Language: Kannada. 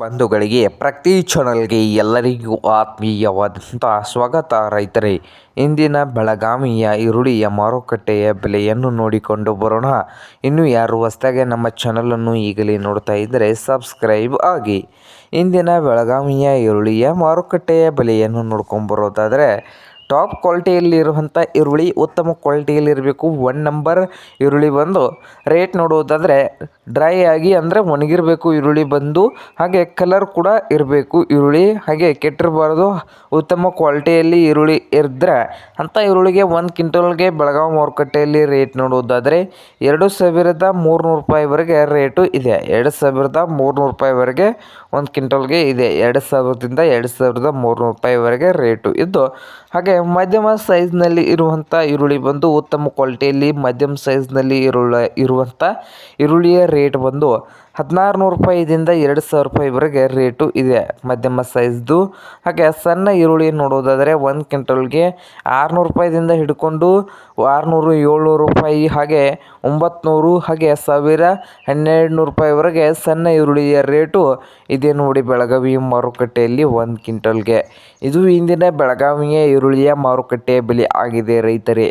ಬಂಧುಗಳಿಗೆ ಪ್ರತಿ ಚಾನಲ್ಗೆ ಎಲ್ಲರಿಗೂ ಆತ್ಮೀಯವಾದಂಥ ಸ್ವಾಗತ ರೈತರೇ. ಇಂದಿನ ಬೆಳಗಾವಿಯ ಈರುಳ್ಳಿಯ ಮಾರುಕಟ್ಟೆಯ ಬೆಲೆಯನ್ನು ನೋಡಿಕೊಂಡು ಬರೋಣ. ಇನ್ನು ಯಾರು ಹೊಸದಾಗೆ ನಮ್ಮ ಚಾನಲನ್ನು ಈಗಲೇ ನೋಡ್ತಾ ಇದ್ದರೆ ಸಬ್ಸ್ಕ್ರೈಬ್ ಆಗಿ. ಇಂದಿನ ಬೆಳಗಾವಿಯ ಈರುಳ್ಳಿಯ ಮಾರುಕಟ್ಟೆಯ ಬೆಲೆಯನ್ನು ನೋಡ್ಕೊಂಬರೋದಾದರೆ ಟಾಪ್ ಕ್ವಾಲಿಟಿಯಲ್ಲಿರುವಂಥ ಈರುಳ್ಳಿ, ಉತ್ತಮ ಕ್ವಾಲಿಟಿಯಲ್ಲಿರಬೇಕು. ಒನ್ ನಂಬರ್ ಈರುಳ್ಳಿ ಬಂದು ರೇಟ್ ನೋಡುವುದಾದರೆ ಡ್ರೈ ಆಗಿ ಅಂದರೆ ಒಣಗಿರಬೇಕು ಈರುಳ್ಳಿ ಬಂದು. ಹಾಗೆ ಕಲರ್ ಕೂಡ ಇರಬೇಕು ಈರುಳ್ಳಿ. ಹಾಗೆ ಕೆಟ್ಟಿರಬಾರ್ದು. ಉತ್ತಮ ಕ್ವಾಲಿಟಿಯಲ್ಲಿ ಈರುಳ್ಳಿ ಇದ್ದರೆ ಅಂಥ ಈರುಳ್ಳಿಗೆ ಒಂದು ಕ್ವಿಂಟಲ್ಗೆ ಬೆಳಗಾವಿ ಮಾರುಕಟ್ಟೆಯಲ್ಲಿ ರೇಟ್ ನೋಡುವುದಾದರೆ ಎರಡು ಸಾವಿರದ ಮೂರುನೂರು ರೂಪಾಯಿವರೆಗೆ ರೇಟು ಇದೆ. ಎರಡು ಸಾವಿರದ ಮೂರುನೂರು ರೂಪಾಯಿವರೆಗೆ ಒಂದು ಕ್ವಿಂಟಲ್ಗೆ ಇದೆ. ಎರಡು ಸಾವಿರದಿಂದ ಎರಡು ಸಾವಿರದ ಮೂರುನೂರು ರೂಪಾಯಿವರೆಗೆ ರೇಟು ಇದ್ದು, ಹಾಗೆ ಮಧ್ಯಮ ಸೈಜ್ನಲ್ಲಿ ಇರುವಂಥ ಈರುಳ್ಳಿ ಬಂದು ಉತ್ತಮ ಕ್ವಾಲಿಟಿಯಲ್ಲಿ ಮಧ್ಯಮ ಸೈಜ್ನಲ್ಲಿ ಇರುಳ್ಳ ಇರುವಂಥ ಈರುಳ್ಳಿಯ ರೇಟ್ ಬಂದು ಹದಿನಾರು ನೂರು ರೂಪಾಯಿದಿಂದ ಎರಡು ಸಾವಿರ ರೂಪಾಯಿವರೆಗೆ ರೇಟು ಇದೆ. ಮಧ್ಯಮ ಸೈಜ್ದು. ಹಾಗೆ ಸಣ್ಣ ಈರುಳ್ಳಿ ನೋಡೋದಾದರೆ ಒಂದು ಕ್ವಿಂಟಲ್ಗೆ ಆರುನೂರು ರೂಪಾಯಿದಿಂದ ಹಿಡ್ಕೊಂಡು ಆರುನೂರು, ಏಳ್ನೂರು ರೂಪಾಯಿ, ಹಾಗೆ ಒಂಬತ್ತು ಹಾಗೆ ಸಾವಿರ ಹನ್ನೆರಡು ನೂರು ರೂಪಾಯಿವರೆಗೆ ಸಣ್ಣ ಈರುಳ್ಳಿಯ ರೇಟು ಇದೆ ನೋಡಿ ಬೆಳಗಾವಿ ಮಾರುಕಟ್ಟೆಯಲ್ಲಿ ಒಂದು ಕ್ವಿಂಟಲ್ಗೆ. ಇದು ಇಂದಿನ ಬೆಳಗಾವಿಯ ಈರುಳ್ಳಿಯ ಮಾರುಕಟ್ಟೆಯ ಬೆಲೆ ಆಗಿದೆ ರೈತರೇ.